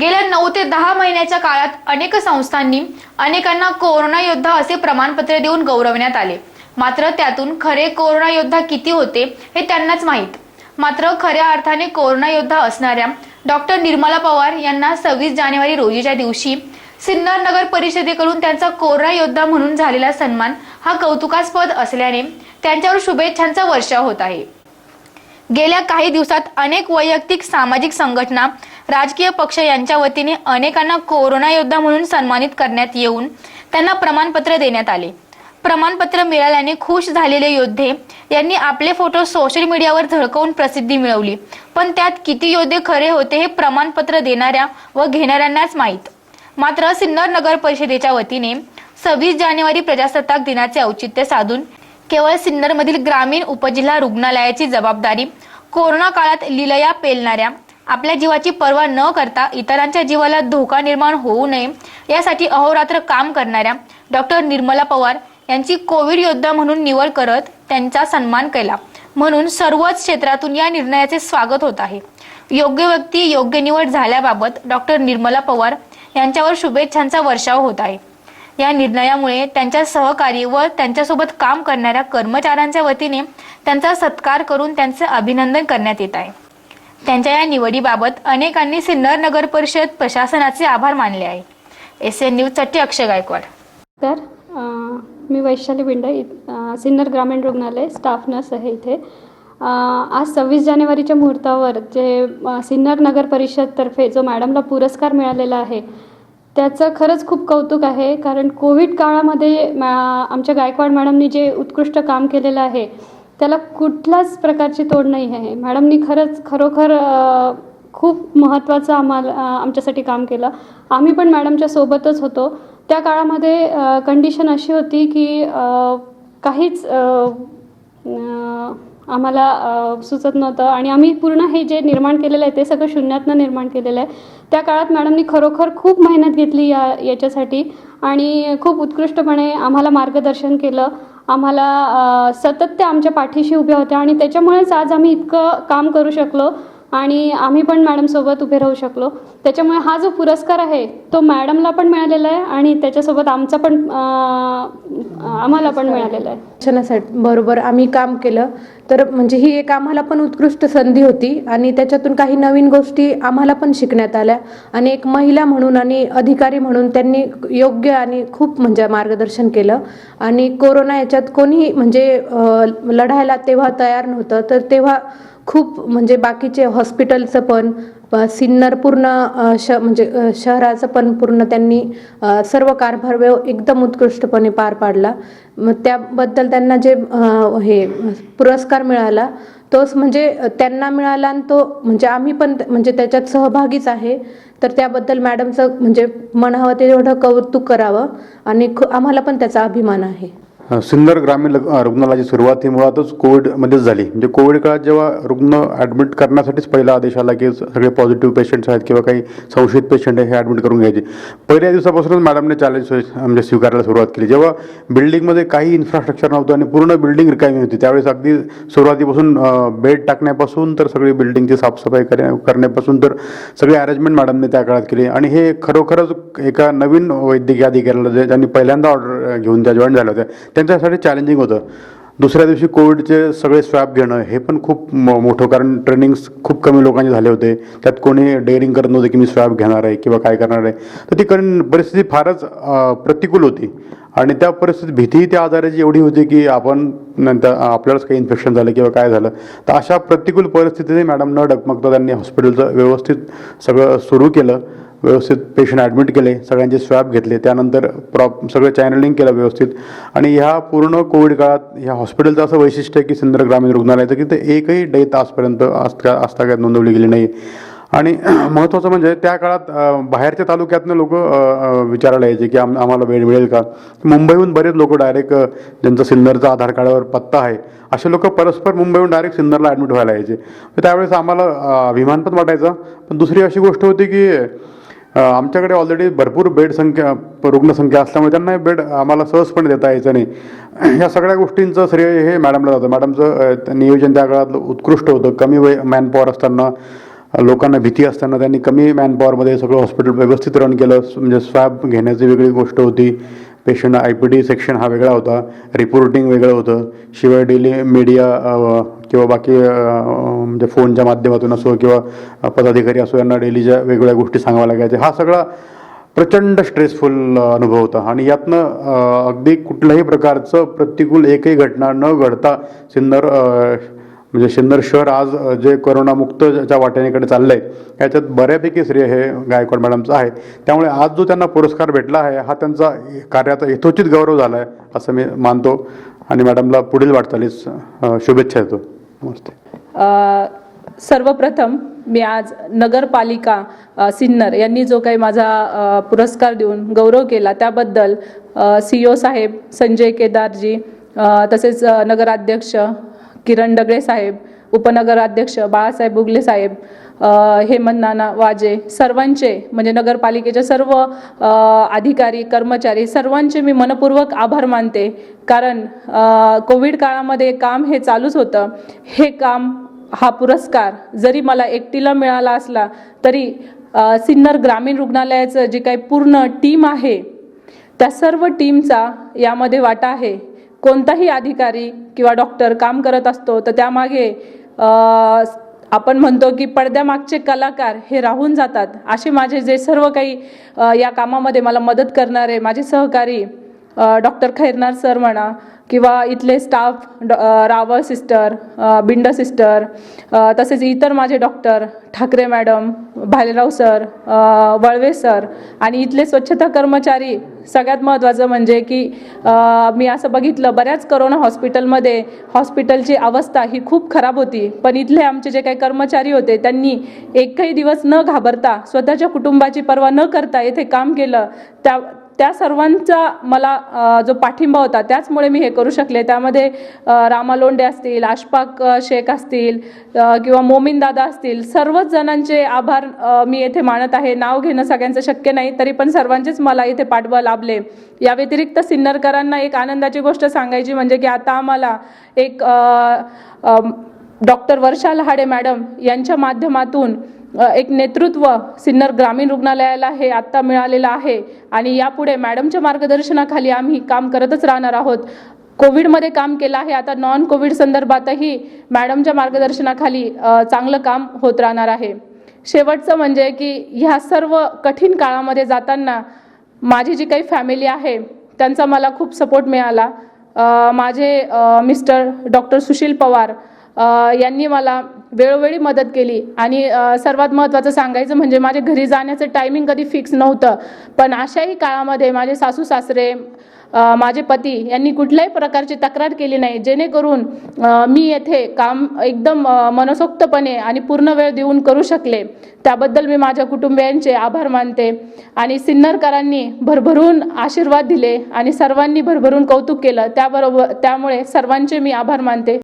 गेल्या नऊ ते दहा महिन्याच्या काळात अनेक संस्थांनी अनेकांना कोरोना योद्धा असे प्रमाणपत्र देऊन गौरवण्यात आले. मात्र त्यातून खरे कोरोना योद्धा किती होते हे त्यांनाच माहीत. मात्र खऱ्या अर्थाने कोरोना योद्धा असणाऱ्या डॉक्टर निर्मला पवार यांना सव्वीस जानेवारी रोजीच्या दिवशी सिन्नर नगर परिषदेकडून त्यांचा कोरोना योद्धा म्हणून झालेला सन्मान हा कौतुकास्पद असल्याने त्यांच्यावर शुभेच्छांचा वर्षाव होत आहे. गेल्या काही दिवसात अनेक वैयक्तिक सामाजिक संघटना राजकीय पक्ष यांच्या वतीने अनेकांना कोरोना योद्धा म्हणून सन्मानित करण्यात येऊन त्यांना प्रमाणपत्र देण्यात आले. प्रमाणपत्र मिळाल्याने खुश झालेले योद्धे यांनी आपले फोटो सोशल मीडियावर झळकवून प्रसिद्धी मिळवली. पण त्यात किती योद्धे खरे होते हे प्रमाणपत्र देणाऱ्या व घेणाऱ्यांनाच माहीत. मात्र सिन्नर नगर परिषदेच्या वतीने सव्वीस जानेवारी प्रजासत्ताक दिनाचे औचित्य साधून केवळ सिन्नरमधील ग्रामीण उपजिल्हा रुग्णालयाची जबाबदारी कोरोना काळात लिलया पेलणाऱ्या आपल्या जीवाची पर्वा न करता इतरांच्या जीवाला धोका निर्माण होऊ नये यासाठी अहोरात्र काम करणाऱ्या डॉक्टर निर्मला पवार यांची कोविड योद्धा म्हणून निवड करत त्यांचा सन्मान केला. म्हणून सर्वच क्षेत्रातून या निर्णयाचे स्वागत होत आहे. योग्य व्यक्ती योग्य निवड झाल्याबाबत डॉक्टर निर्मला पवार यांच्यावर शुभेच्छांचा वर्षाव होत आहे. या निर्णयामुळे त्यांच्या सहकारी व त्यांच्यासोबत काम करणाऱ्या कर्मचाऱ्यांच्या वतीने त्यांचा सत्कार करून त्यांचे अभिनंदन करण्यात येत आहे. त्यांच्या या निवडीबाबत अनेकांनी सिन्नर नगर परिषद प्रशासनाचे आभार मानले आहे. एस एन न्यूजसाठी अक्षय गायकवाड. तर मी वैशाली बिंडे सिन्नर ग्रामीण रुग्णालय स्टाफ नर्स आहे इथे. आज सव्वीस जानेवारीच्या मुहूर्तावर जे सिन्नर नगर परिषदतर्फे जो मॅडमला पुरस्कार मिळालेला आहे त्याचं खरंच खूप कौतुक आहे कारण कोविड काळामध्ये मॅ आमच्या गायकवाड मॅडमनी जे उत्कृष्ट काम केलेलं आहे त्याला कुठल्याच प्रकारची तोड नाही आहे. मॅडमनी खरंच खरोखर खूप महत्त्वाचं आम्हाला आमच्यासाठी काम केलं. आम्ही पण मॅडमच्या सोबतच होतो. त्या काळामध्ये कंडिशन अशी होती की काहीच आम्हाला सुचत नव्हतं आणि आम्ही पूर्ण हे जे निर्माण केलेलं आहे ते सगळं शून्यातनं निर्माण केलेलं आहे. त्या काळात मॅडमनी खरोखर खूप मेहनत घेतली या याच्यासाठी आणि खूप उत्कृष्टपणे आम्हाला मार्गदर्शन केलं. आम्हाला सतत त्या आमच्या पाठीशी उभ्या होत्या आणि त्याच्यामुळेच आज आम्ही इतकं काम करू शकलो आणि आम्ही पण मॅडमसोबत उभे राहू शकलो. त्याच्यामुळे हा जो पुरस्कार आहे तो मॅडमला पण मिळालेला आहे आणि त्याच्यासोबत आमचा पण आम्हाला पण मिळालेला आहे. शिक्षणासाठी बरोबर आम्ही काम केलं. तर म्हणजे ही एक आम्हाला पण उत्कृष्ट संधी होती आणि त्याच्यातून काही नवीन गोष्टी आम्हाला पण शिकण्यात आल्या. आणि एक महिला म्हणून आणि अधिकारी म्हणून त्यांनी योग्य आणि खूप म्हणजे मार्गदर्शन केलं. आणि कोरोना याच्यात कोणी म्हणजे लढायला तेव्हा तयार नव्हतं. तर तेव्हा खूप म्हणजे बाकीचे हॉस्पिटलचं पण सिन्नर पूर्ण श म्हणजे शहराचं पण पूर्ण त्यांनी सर्व कारभार व्यव एकदम उत्कृष्टपणे पार पाडला. मग त्याबद्दल त्यांना जे हे पुरस्कार मिळाला तोच म्हणजे त्यांना मिळाला आणि तो म्हणजे आम्ही पण म्हणजे त्याच्यात सहभागीच आहे. तर त्याबद्दल मॅडमचं म्हणजे म्हणावं तेवढं कौतुक करावं आणि खू- आम्हाला पण त्याचा अभिमान आहे. सिन्नर ग्रामीण रुग्णालयाची सुरुवात ही मुळातच कोविडमध्येच झाली. म्हणजे कोविड काळात जेव्हा रुग्ण ॲडमिट करण्यासाठीच पहिला आदेश आला की सगळे पॉझिटिव्ह पेशंट्स आहेत किंवा काही संशयित पेशंट आहे हे ॲडमिट करून घ्यायचे. पहिल्या दिवसापासूनच मॅडमने चॅलेंज म्हणजे स्वीकारायला सुरुवात केली. जेव्हा बिल्डिंगमध्ये काही इन्फ्रास्ट्रक्चर नव्हतं आणि पूर्ण बिल्डिंग रिकामी होती त्यावेळेस अगदी सुरुवातीपासून बेड टाकण्यापासून तर सगळी बिल्डिंगची साफसफाई करण्या करण्यापासून तर सगळी अरेंजमेंट मॅडमने त्या काळात केली. आणि हे खरोखरच एका नवीन वैद्यकीय अधिकाऱ्याला जे- ज्यांनी पहिल्यांदा ऑर्डर घेऊन त्या जॉईन झाल्या होत्या त्यांच्यासाठी चॅलेंजिंग होतं. दुसऱ्या दिवशी कोविडचे सगळे स्वॅब घेणं हे पण खूप मोठं कारण ट्रेनिंग्स खूप कमी लोकांचे झाले होते. त्यात कोणी डेअरिंग करत नव्हते की मी स्वॅब घेणार आहे किंवा काय करणार आहे. तर ती कारण परिस्थिती फारच प्रतिकूल होती. आणि त्या परिस्थितीत भीतीही त्या आजाराची एवढी होती की आपण नंतर आपल्यालाच काही इन्फेक्शन झालं किंवा काय झालं. तर अशा प्रतिकूल परिस्थितीत मॅडम न डगमगता त्यांनी हॉस्पिटलचं व्यवस्थित सगळं सुरू केलं. व्यवस्थित पेशंट ॲडमिट केले सगळ्यांचे स्वॅब घेतले त्यानंतर प्रॉप सगळं चॅनलिंग केलं व्यवस्थित. आणि ह्या पूर्ण कोविड काळात ह्या हॉस्पिटलचं असं वैशिष्ट्य आहे की सिंदर ग्रामीण रुग्णालयाचं की ते एकही डे तासपर्यंत आस्था आस्थागत नोंदवली गेली नाही. आणि महत्त्वाचं म्हणजे त्या काळात बाहेरच्या तालुक्यातनं लोक विचारायला यायचे की आम आम्हाला वेळ मिळेल का? मुंबईहून बरेच लोक डायरेक्ट ज्यांचा सिन्नरचा आधार कार्डावर पत्ता आहे असे लोक परस्पर मुंबईहून डायरेक्ट सिन्नरला ॲडमिट व्हायला यायचे. त्यावेळेस आम्हाला अभिमान पण वाटायचा. पण दुसरी अशी गोष्ट होती की आमच्याकडे ऑलरेडी भरपूर बेड संख्या रुग्णसंख्या असल्यामुळे त्यांना बेड आम्हाला सहजपणे देता यायचं नाही. ह्या सगळ्या गोष्टींचं श्रेय हे मॅडमला जातं. मॅडमचं नियोजन त्या काळात उत्कृष्ट होतं. कमी वय मॅनपॉवर असताना लोकांना भीती असताना त्यांनी कमी मॅनपॉवरमध्ये सगळं हॉस्पिटल व्यवस्थित रन केलं. म्हणजे स्वॅब घेण्याची वेगळी गोष्ट होती. Patient I P D section हा वेगळा होता. रिपोर्टिंग वेगळं होतं. शिवाय डेली मीडिया किंवा बाकी म्हणजे फोनच्या माध्यमातून असो किंवा पदाधिकारी असो यांना डेलीच्या वेगवेगळ्या गोष्टी सांगाव्या लागायच्या. हा सगळा प्रचंड स्ट्रेसफुल अनुभव होता. आणि यातनं अगदी कुठल्याही प्रकारचं प्रतिकूल एकही घटना न घडता सिन्नर म्हणजे सिन्नर शहर आज जे करोनामुक्त ज्या वाटेनेकडे चाललं आहे याच्यात बऱ्यापैकी श्रेय हे गायकवाड मॅडमचं आहे. त्यामुळे आज जो त्यांना पुरस्कार भेटला आहे हा त्यांचा कार्याचा यथोचित गौरव झाला आहे असं मी मानतो. आणि मॅडमला पुढील वाटचालीस शुभेच्छा देतो. नमस्ते सर्वप्रथम मी आज नगरपालिका सिन्नर यांनी जो काही माझा पुरस्कार देऊन गौरव केला त्याबद्दल सी ओ साहेब संजय केदारजी तसेच नगराध्यक्ष किरण डगळे साहेब उपनगराध्यक्ष बाळासाहेब बुगले साहेब हेमंत नाना वाजे सर्वांचे म्हणजे नगरपालिकेचे सर्व अधिकारी कर्मचारी सर्वांचे मी मनपूर्वक आभार मानते. कारण कोविड काळामध्ये काम हे चालूच होतं. हे काम हा पुरस्कार जरी मला एकटीला मिळाला असला तरी सिन्नर ग्रामीण रुग्णालयाचं जे काही पूर्ण टीम आहे त्या सर्व टीमचा यामध्ये वाटा आहे. कोणताही अधिकारी किंवा डॉक्टर काम करत असतो तर त्यामागे आपण म्हणतो की पडद्यामागचे कलाकार हे राहून जातात. असे माझे जे सर्व काही या कामामध्ये मला मदत करणारे माझे सहकारी डॉक्टर खैरनार सर म्हणा किंवा इथले staff Dr Rawal sister Bind sister तसेच इतर माझे doctor Thakare madam Bhalerao sir Walve sir आणि इथले स्वच्छता कर्मचारी सगळ्यात महत्त्वाचं म्हणजे की मी असं बघितलं बऱ्याच करोना हॉस्पिटलमध्ये हॉस्पिटलची अवस्था ही खूप खराब होती. पण इथले आमचे जे काही कर्मचारी होते त्यांनी एकही दिवस न घाबरता स्वतःच्या कुटुंबाची पर्वा न करता येथे काम केलं. त्या त्या सर्वांचा मला जो पाठिंबा होता त्याचमुळे मी हे करू शकले. त्यामध्ये रामालोंडे रामा असतील आशपाक शेख असतील किंवा मोमीन दादा असतील सर्वच जणांचे आभार मी येथे मानत आहे. नाव घेणं सगळ्यांचं शक्य नाही तरी पण सर्वांचेच मला इथे पाठबळ लाभले. या व्यतिरिक्त सिन्नरकरांना एक आनंदाची गोष्ट सांगायची म्हणजे की आता आम्हाला एक डॉक्टर वर्षा लहाडे मॅडम यांच्या माध्यमातून एक नेतृत्व सिन्नर ग्रामीण रुग्णालयाला हे आत्ता मिळालेलं आहे. आणि यापुढे मॅडमच्या मार्गदर्शनाखाली आम्ही काम करतच राहणार आहोत. कोविडमध्ये काम केलं आहे. आता नॉन कोविड संदर्भातही मॅडमच्या मार्गदर्शनाखाली चांगलं काम होत राहणार आहे. शेवटचं म्हणजे की ह्या सर्व कठीण काळामध्ये जाताना माझी जी काही फॅमिली आहे त्यांचा मला खूप सपोर्ट मिळाला. माझे मिस्टर डॉक्टर सुशील पवार यांनी मला वेळोवेळी मदत केली. आणि सर्वात महत्त्वाचं सांगायचं म्हणजे माझ्या घरी जाण्याचं टायमिंग कधी फिक्स नव्हतं. पण अशाही काळामध्ये माझे सासू सासरे माझे पती यांनी कुठल्याही प्रकारची तक्रार केली नाही. जेणेकरून मी येथे काम एकदम मनसोक्तपणे आणि पूर्ण वेळ देऊन करू शकले. त्याबद्दल मी माझ्या कुटुंबियांचे आभार मानते आणि सिन्नरकरांनी भरभरून आशीर्वाद दिले आणि सर्वांनी भरभरून कौतुक केलं. त्याबरोबर त्यामुळे सर्वांचे मी आभार मानते.